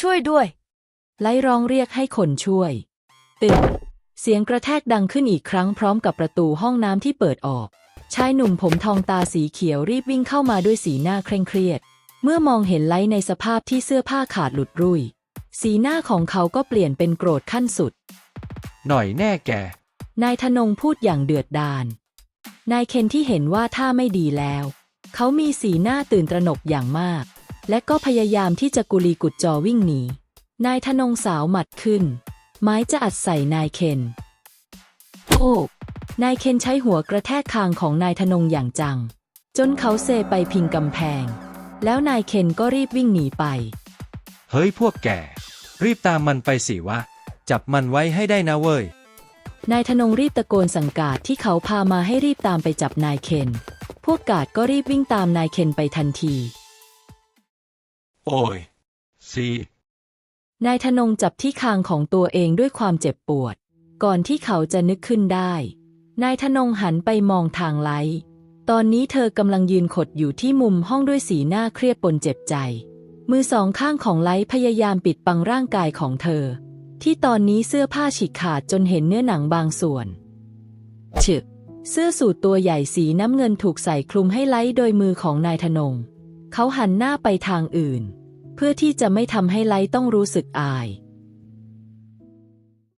ช่วยด้วย ไล่ร้องเรียกให้คนช่วยตึงเสียงกระแทกดังขึ้นอีกครั้งพร้อมกับประตูห้องน้ำที่เปิดออก ชายหนุ่มผมทองตาสีเขียวรีบวิ่งเข้ามาด้วยสีหน้าเคร่งเครียด เมื่อมองเห็นไลในสภาพที่เสื้อผ้าขาดหลุดรุ่ย สีหน้าของเขาก็เปลี่ยนเป็นโกรธขั้นสุด หน่อยแน่แก นายธนงพูดอย่างเดือดดาล นายเคนที่เห็นว่าท่าไม่ดีแล้ว เขามีสีหน้าตื่นตระหนกอย่างมาก และก็พยายามที่จะกุลีกุดจอวิ่งหนี นายธนงสาวหมัดขึ้น ไม้จะอัดใส่นายเคนโอ้นายเคนใช้หัวกระแทกคางของนายธนงอย่างจัง จนเขาเซไปพิงกำแพง แล้วนายเคนก็รีบวิ่งหนีไป เฮ้ยพวกแก รีบตามมันไปสิวะ จับมันไว้ให้ได้นะเว้ย นายธนงรีบตะโกนสั่งการที่เขาพามาให้รีบตามไปจับนายเคน พวกกาดก็รีบวิ่งตามนายเคนไปทันที โอ้ยสีนายธนงจับที่คางของตัวเองด้วยความเจ็บปวด ก่อนที่เขาจะนึกขึ้นได้ นายธนงหันไปมองทางไลตอนนี้เธอกำลังยืนขดอยู่ที่มุมห้องด้วยสีหน้าเครียดปนเจ็บใจ มือสองข้างของไลพยายามปิดบังร่างกายของเธอ ที่ตอนนี้เสื้อผ้าฉีกขาดจนเห็นเนื้อหนังบางส่วนฉึกเสื้อสูทตัวใหญ่สีน้ำเงินถูกใส่คลุมให้ไลโดยมือของนายธนง เขาหันหน้าไปทางอื่น เพื่อที่จะไม่ทำให้ไลท์ต้องรู้สึกอาย